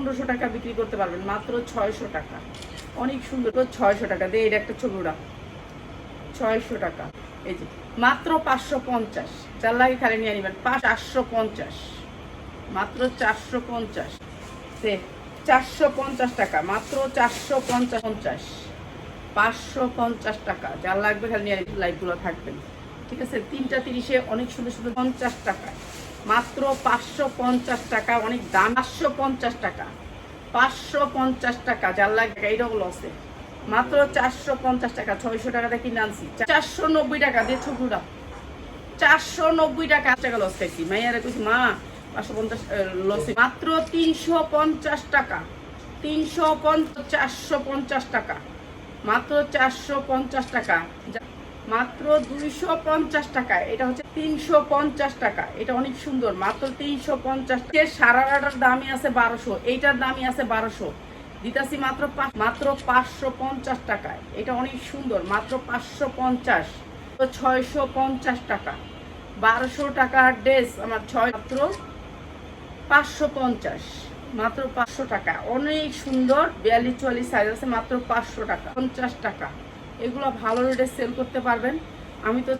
পনেরোশো টাকা বিক্রি করতে পারবেন, মাত্র ছয়শো টাকা। অনেক সুন্দর ছয়শো টাকা। দিয়ে এটা একটা ছবি ওরা ছয়শো টাকা। এই যে, মাত্র পাঁচশো পঞ্চাশ। যার লাগে খালি নিয়ে নেবেন চারশো পঞ্চাশ। মাত্র চারশো পঞ্চাশ। সে চারশো পঞ্চাশ টাকা, মাত্র চারশো পঞ্চাশ পঞ্চাশ। পাঁচশো পঞ্চাশ টাকা। যার লাগবে খালি নিয়ে লাইটগুলো থাকবেন। ঠিক আছে? তিনটা তিরিশে অনেক সুন্দর সুন্দর পঞ্চাশ টাকা। মাত্র পাঁচশো পঞ্চাশ টাকা, অনেক দাম। পাঁচশো পঞ্চাশ টাকা। পাঁচশো পঞ্চাশ টাকা, যার লাগবে এইটাও লসে মাত্র চারশো পঞ্চাশ টাকা, ছয়শো টাকা কিনে আনছি। চারশো নব্বই টাকা দিয়ে ছোটুরা চারশো নব্বই টাকা টাকা লস খাইছি। মাইয়ারা কইছি, মা, পাঁচশো পঞ্চাশ লস মাত্র তিনশো পঞ্চাশ টাকা। তিনশো পঞ্চাশ, চারশো পঞ্চাশ টাকা। মাত্র চারশো পঞ্চাশ টাকা। মাত্র দুইশো পঞ্চাশ টাকা। এটা হচ্ছে তিনশো পঞ্চাশ টাকা। এটা অনেক সুন্দর, মাত্র তিনশো পঞ্চাশ সারাটার দামই আছে বারোশো। এইটার দামই আছে বারোশো। দিতাছি মাত্র মাত্র পাঁচশো পঞ্চাশ টাকায় এটা অনেক সুন্দর, মাত্র পাঁচশো পঞ্চাশ। তো ছয়শো পঞ্চাশ টাকা। বারোশো টাকার ড্রেস আমার ছয় মাত্র পাঁচশো পঞ্চাশ। মাত্র পাঁচশো টাকা। অনেক সুন্দর, বিয়াল্লিশ চুয়াল্লিশ সাইজ আছে, মাত্র পাঁচশো টাকা। পঞ্চাশ টাকা। এগুলো ভালো রেটে সেল করতে পারবেন। আমি তো